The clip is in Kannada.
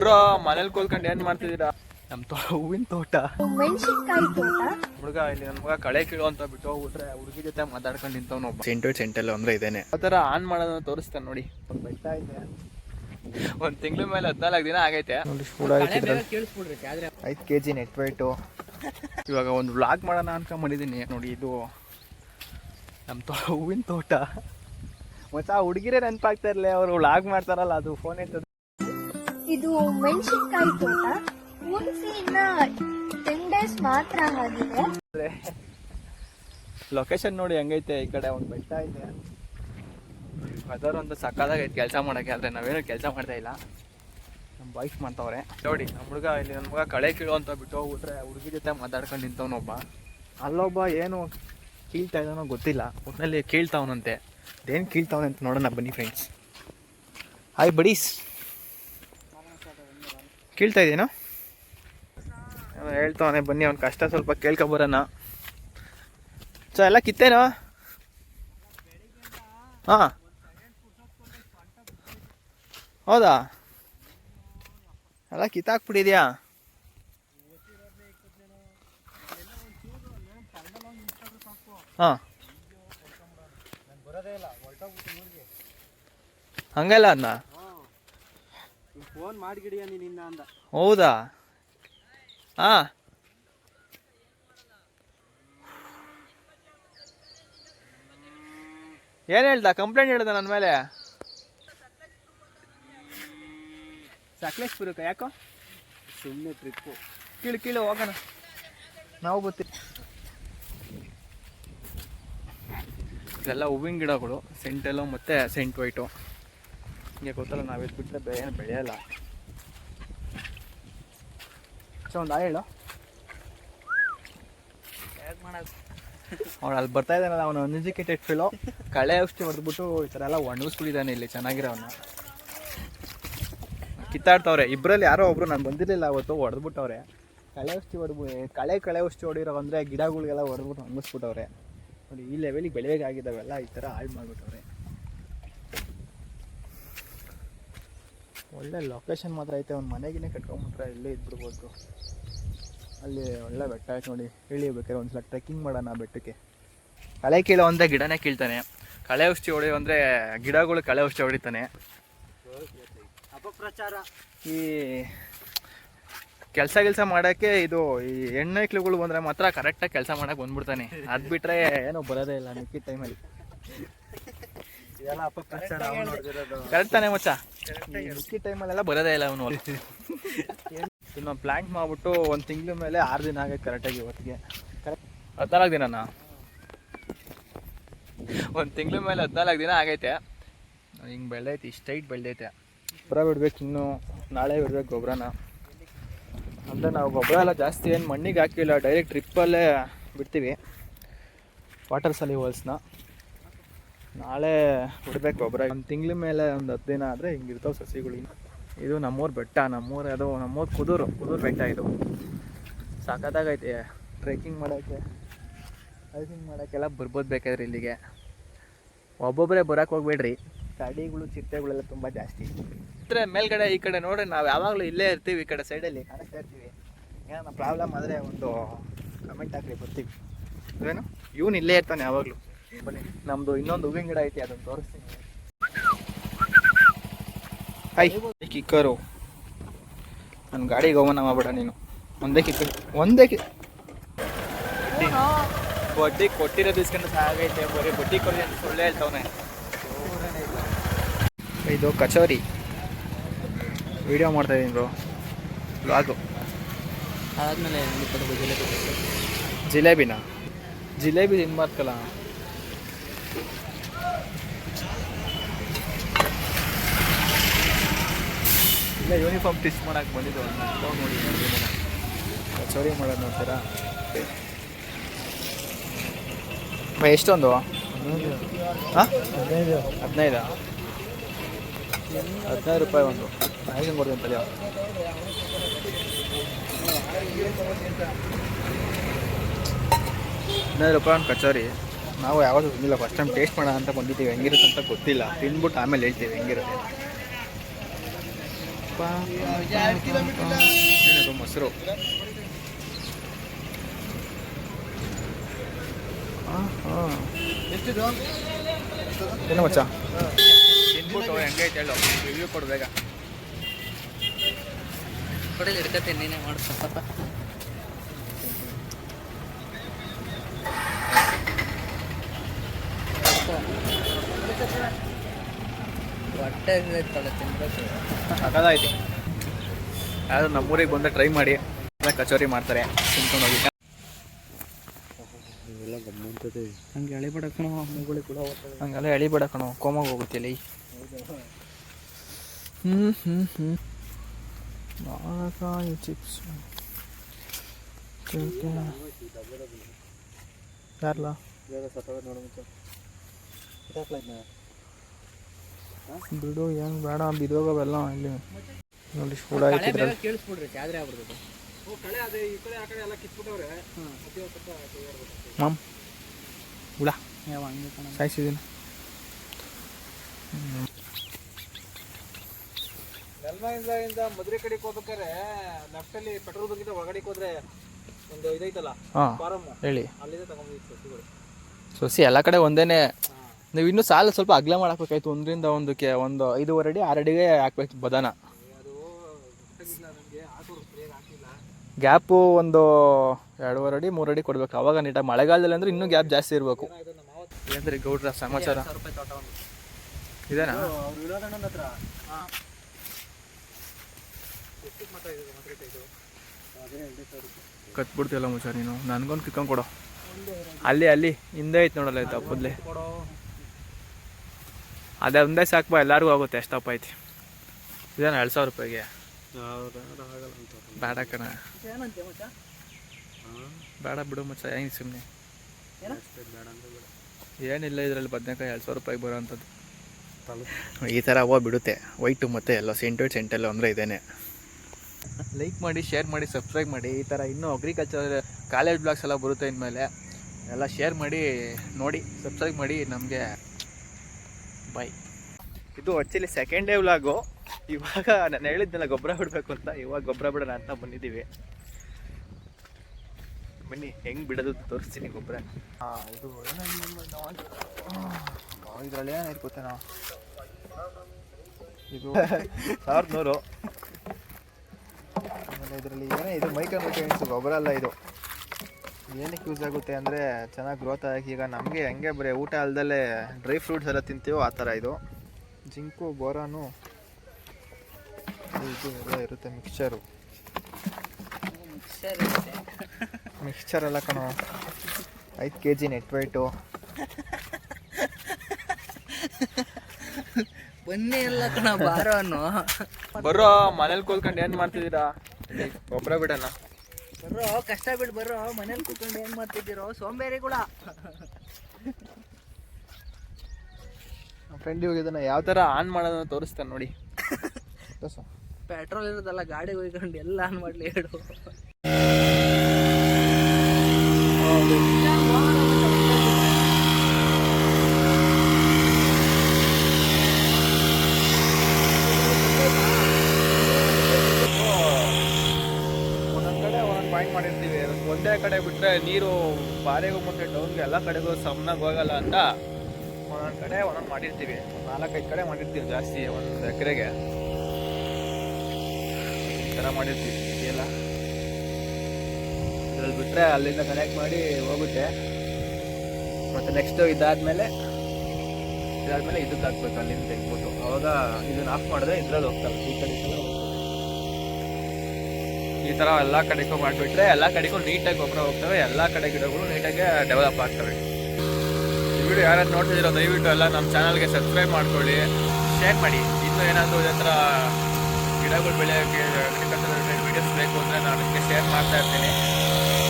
ಬ್ರೋ ಮನೇಲಿ ಕೂತ್ಕೊಂಡು ಏನ್ ಮಾಡ್ತಿದ್ದೀರಾ? ನಮ್ ತೋ ಹೂವಿನ ತೋಟ. ಮೆಣಸಿನ್ಕಾಯಿ ತೋಟ? ಹುಡುಗ ಇಲ್ಲಿ ನನ್ ಮಗ ಕಳೆ ಕೀಳು ಅಂತ ಬಿಟ್ಟು ಹೋಗ್ಬಿಟ್ರೆ ಹುಡುಗಿ ಜೊತೆ ಮಾತಾಡ್ಕೊಂಡು ನಿಂತವ್ ಒಬ್ಬ. ಸೆಂಟು ಸೆಂಟಲ್ ಅಂದ್ರೆ ಇದೇನೆ. ಆ ಥರ ಆನ್ ಮಾಡೋದನ್ನ ತೋರಿಸ್ತಾನೆ ನೋಡಿ. ಒಂದ್ ಬೆಟ್ಟ ಇದೆ ಒಂದ್ ತಿಂಗಳ ಮೇಲೆ ಹದಿನಾಲ್ಕು ದಿನ ಆಗೈತೆ. ನೋಡಿ ಕೂಡ ಐದು ಕೆ ಜಿ ನೆಟ್ ವೈಟು ಇವಾಗ ಒಂದು ವ್ಲಾಗ್ ಮಾಡೋಣ ಅನ್ಕೊಂಬಂದಿದ್ದೀನಿ ನೋಡಿ ಇದು ನಮ್ಮ ತೋ ಹೂವಿನ ತೋಟ. ಮತ್ತೆ ಆ ಹುಡುಗಿರೇ ನೆನಪಾಗ್ತಾ ಇರಲಿ ಅವರು ವ್ಲಾಗ್ ಮಾಡ್ತಾರಲ್ಲ ಅದು ಫೋನ್ ಇರ್ತದೆ ಇದು ಮೆಣಸಿನ್ಕಾಯಿ ತೋಟ ಮುಗಿಸಿ ಇನ್ನ ಟೆನ್ ಡೇಸ್ ಮಾತ್ರ ಆಗಿದೆ. ಲೊಕೇಶನ್ ನೋಡಿ ಹೆಂಗೈತೆ, ಈ ಕಡೆ ಒಂದು ಬೆಟ್ಟ ಇದೆ. ವೆದರ್ ಒಂದು ಸಕ್ಕದಾಗೈತೆ ಕೆಲಸ ಮಾಡೋಕ್ಕೆ ಆದರೆ ನಾವೇನು ಕೆಲಸ ಮಾಡ್ತಾ ಇಲ್ಲ. ನಮ್ಮ ವೈಫ್ ಮಾಡ್ತಾವ್ರೆ. ನೋಡಿ ನಮ್ಮ ಹುಡುಗ ಇಲ್ಲಿ ನಮ್ಮ ಮಗ ಕಳೆ ಕೀಳು ಅಂತ ಬಿಟ್ಟು ಹೋಗ್ಬಿಟ್ರೆ ಹುಡುಗಿ ಜೊತೆ ಮಾತಾಡ್ಕೊಂಡು ನಿಂತವನೊಬ್ಬ ಅಲ್ಲೊಬ್ಬ ಏನು ಕೀಳ್ತಾ ಇದ್ದಾನೋ ಗೊತ್ತಿಲ್ಲ. ಒಟ್ಟಿನಲ್ಲಿ ಕೀಳ್ತಾವನಂತೆ. ಅದೇನು ಕೀಳ್ತಾವನಂತೆ ನೋಡೋಣ ಬನ್ನಿ ಫ್ರೆಂಡ್ಸ್ ಹಾಯ್ ಬಡೀಸ್ ಕೀಳ್ತಾ ಇದೇನೋ ಏನೋ ಹೇಳ್ತಾವನೆ, ಬನ್ನಿ, ಅವ್ನ ಕಷ್ಟ ಸ್ವಲ್ಪ ಕೇಳ್ಕೊಬರೋಣ ಸೊ ಎಲ್ಲ ಕಿತ್ತೇನೋ? ಹಾಂ. ಹೌದಾ? ಎಲ್ಲ ಕಿತ್ತಾಕ್ಬಿಟ್ಟಿದ್ಯಾ? ಹಾಂ. ಹಂಗಲ್ಲ ಅದನ್ನ ಫೋನ್ ಮಾಡಿಗಿಡಿಯ ಅಂದ. ಹೌದಾ? ಹಾ ಏನು ಹೇಳ್ದ? ಕಂಪ್ಲೇಂಟ್ ಹೇಳ್ದ ನನ್ನ ಮೇಲೆ? ಸಕಲೇಶ್ಪುರಕ್ಕೆ ಯಾಕೋ? ಸುಮ್ಮನೆ ಟ್ರಿಪ್ಪು ಕೀಳು ಕೀಳು ಹೋಗೋಣ. ನಾವು ಬರ್ತೀವಿ ಇದೆಲ್ಲ ಹೂವಿನ ಗಿಡಗಳು ಸೆಂಟೆಲ್ಲೋ ಮತ್ತು ಸೆಂಟ್ ವೈಟು ಹಿಂಗೆ ಗೊತ್ತಲ್ಲ ನಾವು ಇದು ಬಿಟ್ಟರೆ ಬೇರೆ ಏನು ಬೆಳೆಯಲ್ಲ. ಸೊ ಒಂದು ಹೇಳು. ಅವ್ನು ಅಲ್ಲಿ ಬರ್ತಾ ಇದ್ದಾನಲ್ಲ ಅವನು ಎಜುಕೇಟೆಡ್ ಫಿಲೋ ಕಳೆ ಔಷಧಿ ಹೊಡೆದ್ಬಿಟ್ಟು ಈ ಥರ ಎಲ್ಲ ಒಣಗಿಸ್ಬಿಟ್ಟಿದ್ದಾನೆ ಇಲ್ಲಿ ಚೆನ್ನಾಗಿರೋವನ್ನ ಕಿತ್ತಾಡ್ತವ್ರೆ. ಇಬ್ಬರಲ್ಲಿ ಯಾರೋ ಒಬ್ರು ನಾನು ಬಂದಿರಲಿಲ್ಲ ಅವತ್ತು ಹೊಡೆದ್ಬಿಟ್ಟವ್ರೆ. ಕಳೆ ಔಷಧಿ ಹೊಡೆದ್ಬಿ ಕಳೆ ಕಳೆ ಔಷಧಿ ಹೊಡಿರೋ ಅಂದರೆ ಗಿಡಗಳಿಗೆಲ್ಲ ಹೊಡೆದ್ಬಿಟ್ಟು ಒಣಗಿಸ್ಬಿಟ್ಟವ್ರೆ ನೋಡಿ ಈ ಲೆವೆಲಿಗೆ ಬೆಳೆಯೋಕ್ಕಾಗಿದ್ದಾವೆಲ್ಲ ಈ ಥರ ಹಾಳು ಮಾಡಿಬಿಟ್ಟವ್ರೆ. ಒಳ್ಳೆ ಲೊಕೇಶನ್ ಮಾತ್ರ ಐತೆ ಒಂದು ಮನೆಗಿನೇ ಕಟ್ಕೊಂಬಿಟ್ರೆ ಇಲ್ಲೇ ಇದ್ಬಿಡ್ಬೋದು. ಅಲ್ಲಿ ಒಳ್ಳೆ ಬೆಟ್ಟ ಆಯ್ತು ನೋಡಿ ಇಳಿಬೇಕಾದ್ರೆ ಒಂದ್ಸಲ ಟ್ರೆಕ್ಕಿಂಗ್ ಮಾಡೋಣ ಆ ಬೆಟ್ಟಕ್ಕೆ. ಕಳೆ ಕೀಳೋ ಅಂದರೆ ಗಿಡನೇ ಕೀಳ್ತಾನೆ. ಕಳೆ ಔಷಧಿ ಹೊಡೆಯೋ ಅಂದರೆ ಗಿಡಗಳು ಕಳೆ ಔಷಧಿ ಹೊಡಿತಾನೆ. ಅಪಪ್ರಚಾರ. ಈ ಕೆಲಸ ಕೆಲಸ ಮಾಡೋಕ್ಕೆ ಇದು ಈ ಹೆಣ್ಣೈಕ್ಳುಗಳು ಬಂದರೆ ಮಾತ್ರ ಕರೆಕ್ಟಾಗಿ ಕೆಲಸ ಮಾಡೋಕೆ ಬಂದ್ಬಿಡ್ತಾನೆ. ಅದು ಬಿಟ್ಟರೆ ಏನೋ ಬರೋದೇ ಇಲ್ಲ ನಿಕ್ಕಿದ ಟೈಮಲ್ಲಿ ಇದೆಲ್ಲ ಅಪಪ್ರಚಾರ ಅವ್ನು ಹೊಡ್ದಿರೋದು ಕರೆಕ್ಟ್ ತಾನೇ ಮಚ್ಚ? ಈ ಟೈಮಲ್ಲೆಲ್ಲ ಬರೋದೇ ಇಲ್ಲ ಅವನು. ಇನ್ನು ಪ್ಲ್ಯಾಂಟ್ ಮಾಡಿಬಿಟ್ಟು ಒಂದು ತಿಂಗಳ ಮೇಲೆ ಆರು ದಿನ ಆಗೈತೆ ಕರೆಕ್ಟಾಗಿ ಇವತ್ತಿಗೆ ಕರೆಕ್ಟ್ ಹದಿನಾಲ್ಕು ದಿನನಾ? ಒಂದು ತಿಂಗಳ ಮೇಲೆ ಹದಿನಾಲ್ಕು ದಿನ ಆಗೈತೆ. ಹಿಂಗೆ ಬೆಳೆದೈತೆ ಇಷ್ಟೈಟ್ ಬೆಳೆದೈತೆ. ಗೊಬ್ಬರ ಬಿಡ್ಬೇಕು ಇನ್ನು ನಾಳೆ ಬಿಡ್ಬೇಕು ಗೊಬ್ಬರನ. ಅಂದರೆ ನಾವು ಗೊಬ್ಬರ ಎಲ್ಲ ಜಾಸ್ತಿ ಏನು ಮಣ್ಣಿಗೆ ಹಾಕಿಲ್ಲ ಡೈರೆಕ್ಟ್ ಟ್ರಿಪ್ಪಲ್ಲೇ ಬಿಡ್ತೀವಿ. ವಾಟರ್ ಸಲಿವಲ್ಸ್ನ ನಾಳೆ ಬಿಡ್ಬೇಕು ಗೊಬ್ಬರ. ಒಂದು ತಿಂಗಳ ಮೇಲೆ ಒಂದು ಹತ್ತು ದಿನ ಆದರೆ ಹಿಂಗಿರ್ತಾವೆ ಸಸಿಗಳು. ಇದು ನಮ್ಮೂರು ಬೆಟ್ಟ, ನಮ್ಮೂರು ಅದು ನಮ್ಮೂರು ಕುದೂರು ಕುದೂರು ಬೆಟ್ಟ ಇದು. ಸಾಕತ್ತಾಗೈತೆ ಟ್ರೆಕ್ಕಿಂಗ್ ಮಾಡೋಕ್ಕೆ ಹೈಕಿಂಗ್ ಮಾಡೋಕ್ಕೆಲ್ಲ ಬರ್ಬೋದು ಬೇಕಾದ್ರೆ ಇಲ್ಲಿಗೆ. ಒಬ್ಬೊಬ್ಬರೇ ಬರೋಕೆ ಹೋಗ್ಬೇಡ್ರಿ. ಗಾಡಿಗಳು ಚಿರತೆಗಳೆಲ್ಲ ತುಂಬ ಜಾಸ್ತಿ. ಇದ್ರೆ ಮೇಲ್ಗಡೆ ಈ ಕಡೆ ನೋಡ್ರಿ, ನಾವು ಯಾವಾಗಲೂ ಇಲ್ಲೇ ಇರ್ತೀವಿ ಈ ಕಡೆ ಸೈಡಲ್ಲಿ ಕಾಣಿಸ್ತಾ ಇರ್ತೀವಿ. ಏನೋ ಪ್ರಾಬ್ಲಮ್ ಆದರೆ ಒಂದು ಕಮೆಂಟ್ ಹಾಕ್ರಿ, ಬರ್ತೀವಿ. ಏನು ಇವನು ಇಲ್ಲೇ ಇರ್ತಾನೆ ಯಾವಾಗಲೂ. ಬನ್ನಿ ನಮ್ದು ಇನ್ನೊಂದು ಹೂವಿನ ಗಿಡ ಐತಿ ಅದನ್ನ ತೋರಿಸ್ತೀನಿ. ಹಾಯ್ ಕಿಕ್ಕರು. ನನ್ನ ಗಾಡಿಗೆ ಹೋಗೋಣ ಮಾಡಬೇಡ ನೀನು. ಒಂದೇ ಕಿಕ್ಕರ್ ಒಂದೇ ಕಿ ಬಡ್ಡಿ ಕೊಟ್ಟಿರೋದು ಇಸ್ಕೊಂಡು ಸಾಗೈತೆ ಬರೀ ಬಡ್ಡಿ ಕೊಡಿ ಅಂತ ಸುಳ್ಳೆ ಹೇಳ್ತವನೆ. ಇದು ಕಚೋರಿ. ವಿಡಿಯೋ ಮಾಡ್ತಾ ಇದೀನಿ ಬ್ರೋ. ಬ್ಲಾಗು ಅದಾದ್ಮೇಲೆ ಜಿಲೇಬಿನ? ಜಿಲೇಬಿ ತಿನ್ಬಾರ್ದಲ್ಲ. ಯೂನಿಫಾರ್ಮ್ ಟಿಸ್ಟ್ ಮಾಡಕ್ಕೆ ಬಂದಿದ್ದು ನೋಡಿ ಕಚೋರಿ ಮಾಡೋದು ನೋಡ್ತೀರಾ? ಎಷ್ಟೊಂದು? ಹಾಂ? ಹದಿನೈದು. ಹದಿನೈದು ರೂಪಾಯಿ ಒಂದು. ಐದು ಕೊಡ್ತೀನಿ ತಲೆಯೋ ಹದಿನೈದು ರೂಪಾಯಿ ಒಂದು ಕಚೋರಿ. ನಾವು ಯಾವತ್ತೂ ತಿಂದಿಲ್ಲ ಫಸ್ಟ್ ಟೈಮ್ ಟೇಸ್ಟ್ ಮಾಡೋಣ ಅಂತ ಬಂದಿದ್ದೀವಿ. ಹೆಂಗಿರುತ್ತೆ ಅಂತ ಗೊತ್ತಿಲ್ಲ. ತಿಂದ್ಬಿಟ್ಟು ಆಮೇಲೆ ಹೇಳ್ತೀವಿ ಹೆಂಗಿರುತ್ತೆ ಏನದು ಮೊಸರು ಏನು ಮಚ್ಚ ತಿನ್ಬಿಟ್ಟು ಹೆಂಗೈತೆ ಹೇಳು ರಿವ್ಯೂ ಕೊಡು ಬೇಗ ಕೊಡಿ ಹಿಡ್ಕತೀನಿ ನೀನೇ ಮಾಡ್ಕೊ ಹೊಟ್ಟೆ ತಲೆ ತಿನ್ಬೇಕು. ಸಕದಾಯ್ತು ಯಾರು ನಮ್ಮೂರಿಗೆ ಬಂದು ಟ್ರೈ ಮಾಡಿ. ಎಲ್ಲ ಕಚೋರಿ ಮಾಡ್ತಾರೆ ತಿನ್ಕೊಂಡು ಹೋಗಿ. ಹಂಗೆ ಎಳಿಬೇಡ ಕಣ ಮೂಗುಳಿ ಕೂಡ ಹಂಗೆಲ್ಲ ಎಳಿಬೇಡ ಕಣೋ ಕೋಮಾಗ ಹೋಗುತ್ತೆ ಇಲ್ಲಿ. ಹ್ಞೂ ಹ್ಞೂ ಹ್ಞೂ ಮಾವಿನಕಾಯಿ ಚಿಪ್ಸ್ ಯಾರಲ್ಲ ಇವಾಗ ಸತ್ತೋಗ ನೋಡು ಮುಂಚೆ ಇದಾಕ್ಲಾಯ್ತು ಬಿಡು ಏನು ಬೇಡ ಬಿದೋಗವೆಲ್ಲ ಇಲ್ಲಿ. ನೋಡಿ ಕೇಳಿಸ್ಬಿಡ್ರಿ ಚಾದ್ರೆ ಆಗ್ಬಿಡ್ತದೆ. ಮಾಮ್ ಹುಳ ಯಾವ ಹಂಗೆ ಕಣ. ಸಾಯಿಸಿದ್ದೀನಿ ಮದುವೆ ಕಡೆಗೆ ಹೋಗ್ಬೇಕಾದ್ರೆ ಲೆಫ್ಟಲ್ಲಿ ಪೆಟ್ರೋಲ್ ಬಂಕಿಂದ ಒಳಗಡೆ ಹೋದ್ರೆ ಒಂದು ಇದೈತಲ್ಲ ಹಾಂ ಹೇಳಿ. ಅಲ್ಲಿಂದ ಸಸಿಗಳು. ಸೊಸಿ ಎಲ್ಲ ಕಡೆ ಒಂದೇನೆ ನೀವು ಇನ್ನೂ ಸಾಲ ಸ್ವಲ್ಪ ಅಗ್ಲ ಮಾಡಾಕ್ಬೇಕಾಯ್ತು ಒಂದರಿಂದ ಒಂದಕ್ಕೆ ಒಂದು ಐದೂವರೆ ಅಡಿ, ಆರು ಅಡಿಗೆ ಹಾಕ್ಬೇಕು ಬದನ. ಗ್ಯಾಪು ಒಂದು ಎರಡೂವರೆ ಅಡಿ, ಮೂರು ಅಡಿ ಕೊಡ್ಬೇಕು. ಅವಾಗ ನೀಟಾಗಿ ಮಳೆಗಾಲದಲ್ಲಿ ಅಂದ್ರೆ ಇನ್ನೂ ಗ್ಯಾಪ್ ಜಾಸ್ತಿ ಇರಬೇಕು. ಏನಂದ್ರೆ ಗೌಡ್ರ ಸಮಾಚಾರ? ಇದೇನಾ? ಕತ್ಬಿಡ್ತೀವಲ್ಲ ಮುಚ್ಚ ನೀನು? ನನ್ಗೊಂದು ಕಿತ್ಕೊಂಡು ಕೊಡೋ. ಅಲ್ಲಿ ಅಲ್ಲಿ. ಹಿಂದೆ ಐತೆ ನೋಡಲ್ಲ, ಆಯ್ತಾ? ಕೊಡೋ ಅದೇ ಒಂದೇ ಸಾಕು ಎಲ್ಲರಿಗೂ ಆಗುತ್ತೆ, ಎಷ್ಟಪ್ಪ ಐತಿ. ಇದೇನ ಎರಡು ಸಾವಿರ ರೂಪಾಯಿಗೆ? ಬೇಡ ಕಣ. ಬೇಡ ಬಿಡು ಮಚ್ಚ ಹೆಂಗೆ ಸುಮ್ಮನೆ ಏನಿಲ್ಲ ಇದರಲ್ಲಿ ಬದನೆಕಾಯಿ ಎರಡು ಸಾವಿರ ರೂಪಾಯಿಗೆ ಬರೋ ಅಂಥದ್ದು. ಈ ಥರ ಹೂವು ಬಿಡುತ್ತೆ ವೈಟು ಮತ್ತು ಎಲ್ಲ ಸೆಂಟು ಸೆಂಟೆಲ್ಲ ಅಂದರೆ ಇದೇನೆ. ಲೈಕ್ ಮಾಡಿ ಶೇರ್ ಮಾಡಿ ಸಬ್ಸ್ಕ್ರೈಬ್ ಮಾಡಿ. ಈ ಥರ ಇನ್ನೂ ಅಗ್ರಿಕಲ್ಚರ್ ಕಾಲೇಜ್ ಬ್ಲಾಗ್ಸ್ ಎಲ್ಲ ಬರುತ್ತೆ ಇನ್ಮೇಲೆ. ಎಲ್ಲ ಶೇರ್ ಮಾಡಿ, ನೋಡಿ ಸಬ್ಸ್ಕ್ರೈಬ್ ಮಾಡಿ, ನಮಗೆ ಬಾಯ್ ಇದು ಆ್ಯಕ್ಚುಲಿ ಸೆಕೆಂಡ್ ಡೇ ವ್ಲಾಗು ಇವಾಗ ನಾನು ಹೇಳಿದ್ನಲ್ಲ ಗೊಬ್ಬರ ಬಿಡಬೇಕು ಅಂತ. ಇವಾಗ ಗೊಬ್ಬರ ಬಿಡೋಣ ಅಂತ ಬಂದಿದ್ದೀವಿ. ಬನ್ನಿ ಹೆಂಗೆ ಬಿಡೋದು ತೋರಿಸ್ತೀನಿ ಗೊಬ್ಬರ. ಹಾಂ ಇದು ಇದರಲ್ಲಿ ಏನಾಯ್ತು ನಾವು ಇದು ಸಾವಿರದ ನೂರು ಆಮೇಲೆ ಇದರಲ್ಲಿ ಏನೇ ಇದು ಮೈಕ ಮೈಕ ಗೊಬ್ಬರ ಅಲ್ಲ ಇದು. ಏನಕ್ಕೆ ಯೂಸ್ ಆಗುತ್ತೆ ಅಂದರೆ ಚೆನ್ನಾಗಿ ಗ್ರೋತ್ ಆಗಿ ಈಗ ನಮಗೆ ಹೆಂಗೆ ಬರೀ ಊಟ ಅಲ್ದಲ್ಲೇ ಡ್ರೈ ಫ್ರೂಟ್ಸ್ ಎಲ್ಲ ತಿಂತೀವೋ ಆ ಥರ ಇದು. ಜಿಂಕು ಬೋರಾನು ಇದು ಎಲ್ಲ ಇರುತ್ತೆ ಮಿಕ್ಸ್ಚರು ಮಿಕ್ಸ್ಚರ್ ಎಲ್ಲ ಕಣೋ. ಐದು ಕೆ ಜಿ ನೆಟ್ ವೈಟು ಬನ್ನಿ ಎಲ್ಲ ಕಣ ಬಾರೋ ಅನ್ನೋ ಬರೋ ಮನೇಲಿ ಕೂತ್ಕೊಂಡು ಏನು ಮಾಡ್ತಿದ್ದೀರಾ? ಗೊಬ್ಬರ ಬಿಡೋಣ. ಬರ್ರೋ ಕಷ್ಟ ಬಿಟ್ಟು ಬರ್ರೋ. ಮನೇಲಿ ಕೂತ್ಕೊಂಡು ಏನ್ ಮಾಡ್ತಿದ್ದೀರೋ? ಸೋಂಬೇರಿಗಳ. ಫ್ರೆಂಡ್ ಇವಾಗ ಇದನ್ನು ಯಾವ ಥರ ಆನ್ ಮಾಡೋದನ್ನ ತೋರಿಸ್ತಾನೆ ನೋಡಿ. ಪೆಟ್ರೋಲ್ ಇರೋದಲ್ಲ ಗಾಡಿ ಹೋಗ್ಕೊಂಡು ಎಲ್ಲ ಆನ್ ಮಾಡಲಿ ಹೇಳು ಒಂದೊಂದು ಕಡೆ ಒಂದೊಂದು ಪಾಯಿಂಟ್ ಮಾಡಿರ್ತೀವಿ ಒಂದೇ ಕಡೆ ಬಿಟ್ಟರೆ ನೀರು ಬಾರೆಗೂ ಮತ್ತು ಡೌನ್ಗೆ ಎಲ್ಲ ಕಡೆಗೂ ಸಮನಾಗಿ ಹೋಗಲ್ಲ ಅಂತ ಒಂದೊಂದು ಕಡೆ ಒಂದೊಂದು ಮಾಡಿರ್ತೀವಿ. ನಾಲ್ಕೈದು ಕಡೆ ಮಾಡಿರ್ತೀವಿ ಜಾಸ್ತಿ ಒಂದು ಎಕರೆಗೆ. ಈ ಥರ ಮಾಡಿರ್ತೀವಿ. ಎಲ್ಲ ಇದ್ರಲ್ಲಿ ಬಿಟ್ಟರೆ ಅಲ್ಲಿಂದ ಕನೆಕ್ಟ್ ಮಾಡಿ ಹೋಗುತ್ತೆ. ಮತ್ತು ನೆಕ್ಸ್ಟು ಇದಾದಮೇಲೆ ಇದಾದಮೇಲೆ ಇದಕ್ಕೆ ಹಾಕ್ಬೇಕು ಅಲ್ಲಿಂದ ತೆಗ್ಬಿಟ್ಟು ಅವಾಗ ಇದನ್ನ ಆಫ್ ಮಾಡಿದ್ರೆ ಇದ್ರಲ್ಲಿ ಹೋಗ್ತಾರೆ. ಈ ಕಡೆ ಈ ತರ ಎಲ್ಲ ಕಡೆಗೂ ಮಾಡಿಬಿಟ್ರೆ ಎಲ್ಲ ಕಡೆಗೂ ನೀಟಾಗಿ ಗೊಬ್ಬರ ಹೋಗ್ತವೆ, ಎಲ್ಲ ಕಡೆ ಗಿಡಗಳು ನೀಟಾಗಿ ಡೆವಲಪ್ ಆಗ್ತವೆ. ಈ ವಿಡಿಯೋ ಯಾರು ನೋಡ್ತಿದ್ದೀರೋ, ದಯವಿಟ್ಟು ಎಲ್ಲ ನಮ್ಮ ಚಾನಲ್ಗೆ ಸಬ್ಸ್ಕ್ರೈಬ್ ಮಾಡ್ಕೊಳ್ಳಿ ಶೇರ್ ಮಾಡಿ. ಇನ್ನು ಏನಾದರೂ ಇದೇ ಥರ ಗಿಡಗಳು ಬೆಳೆಯೋಕ್ಕೆ ಅಗ್ರಿಕಲ್ಚರ್ ವೀಡಿಯೋಸ್ ಬೇಕು ಅಂದರೆ ನಾನು ಅದಕ್ಕೆ ಶೇರ್ ಮಾಡ್ತಾ ಇರ್ತೀನಿ.